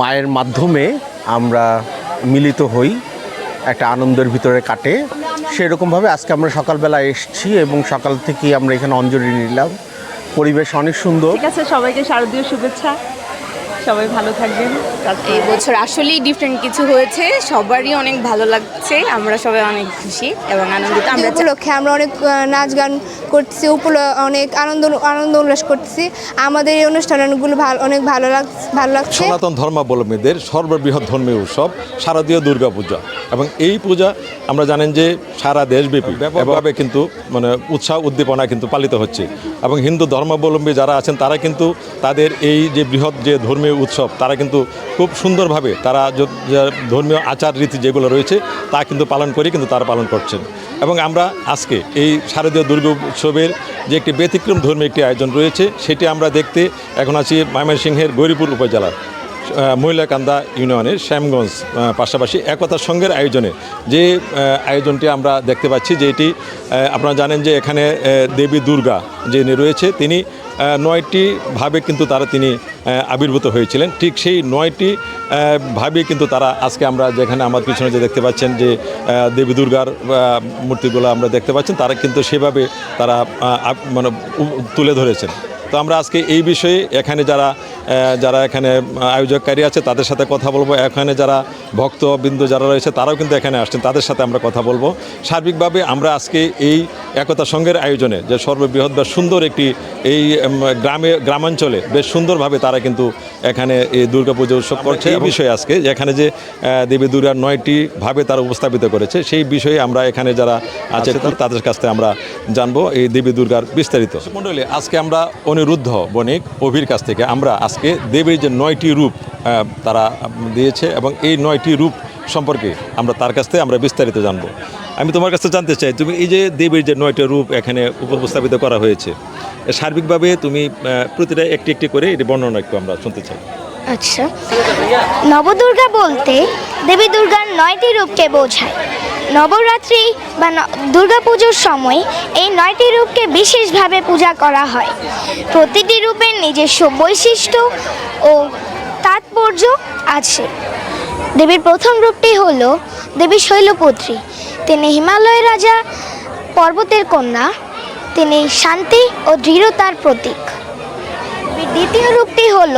মায়ের মাধ্যমে আমরা মিলিত হই, একটা আনন্দের ভিতরে কাটে। সেরকমভাবে আজকে আমরা সকালবেলা এসেছি এবং সকাল থেকেই আমরা এখানে অঞ্জলি নিলাম। পরিবেশ অনেক সুন্দর। ঠিক আছে, সবাইকে শারদীয় শুভেচ্ছা। সবাই ভালো থাকবেন এই বছর আসলেই ডিফারেন্ট কিছু হয়েছে সবারই অনেক ভালো লাগছে আমরা সবাই অনেক খুশি এবং আনন্দিত আমরা উপলক্ষে আমরা অনেক নাচ গান করতেছি উপল অনেক আনন্দ আনন্দ উল্লাস করতেছি। আমাদের এই অনুষ্ঠানগুলো ভালো অনেক ভালো লাগ ভালো লাগছে। সনাতন ধর্মাবলম্বীদের সর্ববৃহৎ ধর্মীয় উৎসব শারদীয় দুর্গা পূজা এবং এই পূজা আমরা জানেন যে সারা দেশব্যাপী ব্যাপকভাবে কিন্তু মানে উৎসাহ উদ্দীপনা কিন্তু পালিত হচ্ছে এবং হিন্দু ধর্মাবলম্বী যারা আছেন তারা কিন্তু তাদের এই যে বৃহৎ যে ধর্মীয় উৎসব, তারা কিন্তু খুব সুন্দরভাবে তারা ধর্মীয় আচার রীতি যেগুলো রয়েছে, তা কিন্তু পালন করে কিন্তু তারা পালন করছেন। এবং আমরা আজকে এই শারদীয় দুর্গা উৎসবের যে একটি ব্যতিক্রম ধর্মীয় একটি আয়োজন রয়েছে, সেটি আমরা দেখতে এখন আছি ময়মনসিংহের গৌরীপুর উপজেলার মহিলাকান্দা ইউনিয়নের শ্যামগঞ্জ পাশাপাশি একতা সংঘের আয়োজনে যে আয়োজনটি আমরা দেখতে পাচ্ছি যে এটি আপনারা জানেন যে এখানে দেবী দুর্গা যিনি রয়েছে, তিনি নয়টি ভাবে কিন্তু তারা তিনি আবির্ভূত হয়েছিলেন। ঠিক সেই নয়টি ভাবে কিন্তু তারা আজকে আমরা যেখানে আমার পিছনে যে দেখতে পাচ্ছেন যে দেবী দুর্গার মূর্তিগুলো আমরা দেখতে পাচ্ছেন, তারা কিন্তু সেভাবে তারা মানে তুলে ধরেছেন। তো আমরা আজকে এই বিষয়ে এখানে যারা যারা এখানে আয়োজককারী আছে তাদের সাথে কথা বলব। এখানে যারা ভক্তবৃন্দ যারা রয়েছে তারাও কিন্তু এখানে আসছেন। তাদের সাথে আমরা কথা বলব। সার্বিকভাবে আমরা আজকে এই একতা সংঘের আয়োজনে যে সর্ববৃহৎ বা সুন্দর একটি এই গ্রামে গ্রামাঞ্চলে বেশ সুন্দরভাবে তারা কিন্তু এখানে এই দুর্গাপুজো উৎসব করছে। এই বিষয়ে আজকে এখানে যে দেবী দুর্গার নয়টি ভাবে তারা উপস্থাপিত করেছে সেই বিষয়ে আমরা এখানে যারা আছে তাদের কাছ থেকে আমরা জানব এই দেবী দুর্গার বিস্তারিত। মণ্ডলী আজকে আমরা অনিরুদ্ধ বণিক অভির কাছ থেকে আমরা আজকে দেবীর যে নয়টি রূপ তারা দিয়েছে এবং এই নয়টি রূপ সম্পর্কে আমরা তার কাছ থেকে আমরা বিস্তারিত জানব। আমি তোমার কাছে জানতে চাই, তুমি এই যে দেবীর যে নয়টা রূপ এখানে উপস্থাপিত করা হয়েছে সার্বিকভাবে তুমি প্রতিটা একটি একটি করে এটি বর্ণনা একটু আমরা শুনতে চাই। আচ্ছা। নবদুর্গা বলতে দেবী দুর্গার নয়টি রূপকে বোঝায়। নবরাত্রি বা দুর্গাপুজোর সময় এই নয়টি রূপকে বিশেষভাবে পূজা করা হয়। প্রতিটি রূপের নিজস্ব বৈশিষ্ট্য ও তাৎপর্য আছে। দেবীর প্রথম রূপটি হল দেবী শৈলপুত্রী। তিনি হিমালয় রাজা, পর্বতের কন্যা। তিনি শান্তি ও দৃঢ়তার প্রতীক। দ্বিতীয় রূপটি হল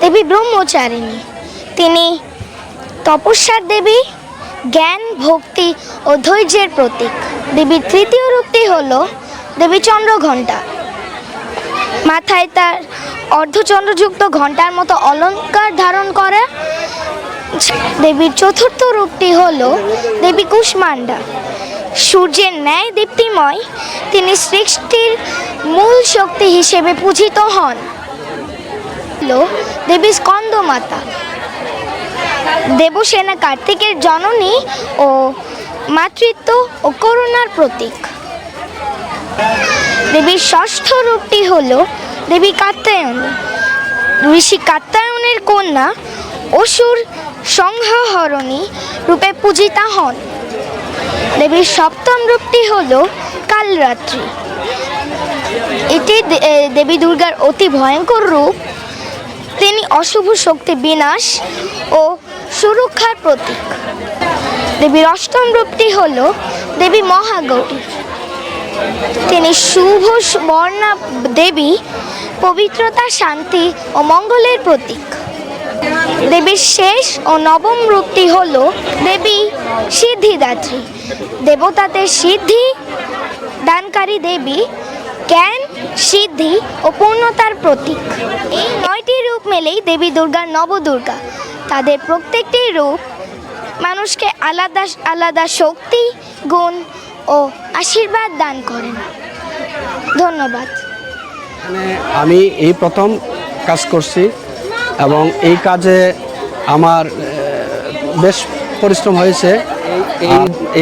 দেবী ব্রহ্মচারিণী। তিনি তপস্যার দেবী জ্ঞান, ভক্তি ও ধৈর্যের প্রতীক। দেবীর তৃতীয় রূপটি হল দেবী চন্দ্রঘণ্টা মাথায় তার অর্ধচন্দ্রযুক্ত ঘণ্টার মতো অলঙ্কার ধারণ করা দেবীর চতুর্থ রূপটি হল দেবী কুষ্মান্ডা সূর্যের ন্যায় দীপ্তিময়, তিনি সৃষ্টির মূল শক্তি হিসেবে পূজিত হন। দেবী স্কন্দমাতা। দেবসেনা কার্তিকের জননী ও মাতৃত্ব ও করুণার প্রতীক। দেবীর ষষ্ঠ রূপটি হল দেবী কাত্যায়ন। ঋষি কাত্যায়নের কন্যা অসুর সংহরণী রূপে পূজিতা হন। দেবীর সপ্তম রূপটি হল কালরাত্রি। এটি দেবী দুর্গার অতি ভয়ঙ্কর রূপ। তিনি অশুভ শক্তি বিনাশ ও সুরক্ষার প্রতীক। দেবীর অষ্টম রূপটি হল দেবী মহাগৌরী। তিনি শুভ বর্ণা দেবী, পবিত্রতা, শান্তি ও মঙ্গলের প্রতীক। দেবীর শেষ ও নবম রূপটি হল দেবী সিদ্ধিদাত্রী। দেবতাদের সিদ্ধি দানকারী দেবী, জ্ঞান, সিদ্ধি ও পূর্ণতার প্রতীক। এই নয়টি রূপ মেলেই দেবী দুর্গার নবদুর্গা। তাদের প্রত্যেকটি রূপ মানুষকে আলাদা আলাদা শক্তি গুণ ও আশীর্বাদ দান করেন। ধন্যবাদ। মানে আমি এই প্রথম কাজ করছি এবং এই কাজে আমার বেশ পরিশ্রম হয়েছে।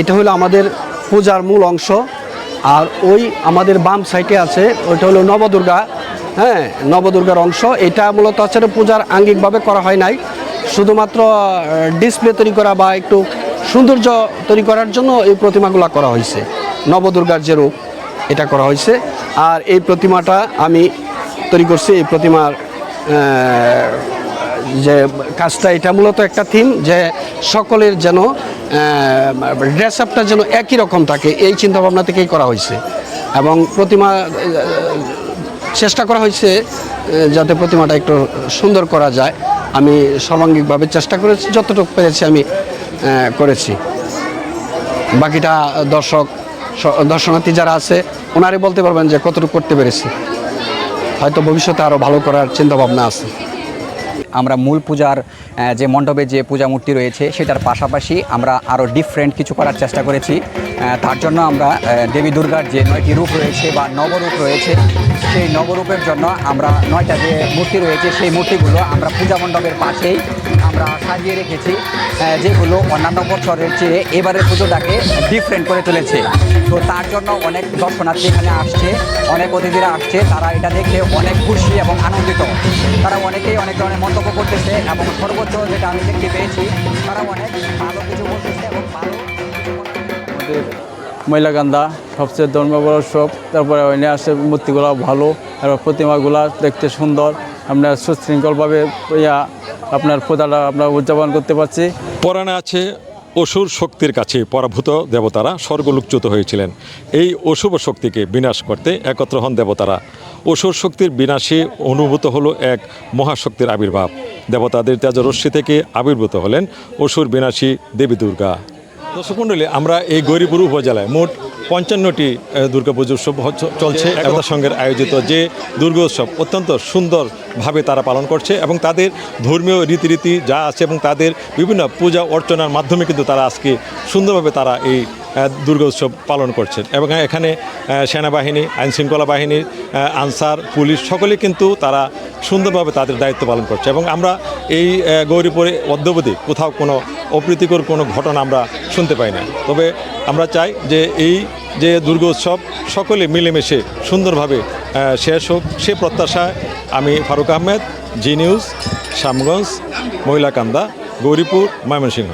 এটা হলো আমাদের পূজার মূল অংশ। আর ওই আমাদের বাম সাইডে আছে ওইটা হলো নবদুর্গা। হ্যাঁ নবদুর্গার অংশ। এটা মূলত হচ্ছে পূজার আঙ্গিকভাবে করা হয় নাই। শুধুমাত্র ডিসপ্লে তৈরি করা বা একটু সৌন্দর্য তৈরি করার জন্য এই প্রতিমাগুলো করা হয়েছে। নবদুর্গার যে রূপ, এটা করা হয়েছে। আর এই প্রতিমাটা আমি তৈরি করছি, এই প্রতিমার যে কাজটা, এটা মূলত একটা থিম যে সকলের যেন ড্রেস আপটা যেন একই রকম থাকে, এই চিন্তাভাবনা থেকেই করা হয়েছে। এবং প্রতিমা চেষ্টা করা হয়েছে যাতে প্রতিমাটা একটু সুন্দর করা যায়। আমি সর্বাঙ্গিকভাবে চেষ্টা করেছি, যতটুকু পেরেছি আমি করেছি। বাকিটা দর্শক দর্শনার্থী যারা আছে, ওনারে বলতে পারবেন যে কতটুকু করতে পেরেছি। হয়তো ভবিষ্যতে আরও ভালো করার চিন্তাভাবনা আছে। আমরা মূল পূজার যে মণ্ডপে যে পূজা মূর্তি রয়েছে, সেটার পাশাপাশি আমরা আরও ডিফারেন্ট কিছু করার চেষ্টা করেছি। তার জন্য আমরা দেবী দুর্গার যে নয়টি রূপ রয়েছে বা নবরূপ রয়েছে, সেই নবরূপের জন্য আমরা নয়টা যে মূর্তি রয়েছে, সেই মূর্তিগুলো আমরা পূজা মণ্ডপের পাশেই আমরা সাজিয়ে রেখেছি যেগুলো অন্যান্য বছরের চেয়ে এবারের পুজোটাকে ডিফারেন্ট করে তুলেছে। তো তার জন্য অনেক দর্শনার্থী এখানে আসছে, অনেক অতিথিরা আসছে, তারা এটা দেখে অনেক খুশি এবং আনন্দিত। তারা অনেকেই অনেক ধরনের মন্তব্য করতেছে এবং সর্বোচ্চ যেটা আমি দেখতে পেয়েছি, তারা অনেক ভালো কিছু বলতেছে এবং ভালো মহিলাকান্দা সবচেয়ে ধর্মবড় উৎসব তারপরে ওইনে আসে মূর্তিগুলো ভালো আর প্রতিমাগুলো দেখতে সুন্দর। আমরা সুশৃঙ্খলভাবে ইয়া আপনার পূজাটা আমরা উদযাপন করতে পারছি। পরাণে আছে অসুর শক্তির কাছে পরাভূত দেবতারা স্বর্গলোকচ্যুত হয়েছিলেন। এই অশুভ শক্তিকে বিনাশ করতে একত্র হন দেবতারা। অসুর শক্তির বিনাশে অনুভূত হলো এক মহাশক্তির আবির্ভাব। দেবতাদের তেজরশ্মি থেকে আবির্ভূত হলেন অসুর বিনাশী দেবী দুর্গা। দর্শক মণ্ডলী আমরা এই গৌরীপুর উপজেলায় মোট পঞ্চান্নটি দুর্গাপুজো উৎসব চলছে একতা সঙ্গের আয়োজিত যে দুর্গোৎসব অত্যন্ত সুন্দরভাবে তারা পালন করছে এবং তাদের ধর্মীয় রীতিরীতি যা আছে এবং তাদের বিভিন্ন পূজা অর্চনার মাধ্যমে কিন্তু তারা আজকে সুন্দরভাবে তারা এই আহ, দুর্গোৎসব পালন করছেন এবং এখানে সেনাবাহিনী আইনশৃঙ্খলা বাহিনী আনসার পুলিশ সকলে কিন্তু তারা সুন্দরভাবে তাদের দায়িত্ব পালন করছে এবং আমরা এই গৌরীপুরে অদ্যবধি কোথাও কোনো অপ্রীতিকর কোনো ঘটনা আমরা শুনতে পাই না। তবে আমরা চাই যে এই যে দুর্গোৎসব সকলে মিলেমিশে সুন্দরভাবে শেষ হোক, সে প্রত্যাশায় আমি ফারুক আহমেদ, জি নিউজ শ্যামগঞ্জ মহিলাকান্দা, গৌরীপুর, ময়মনসিংহ।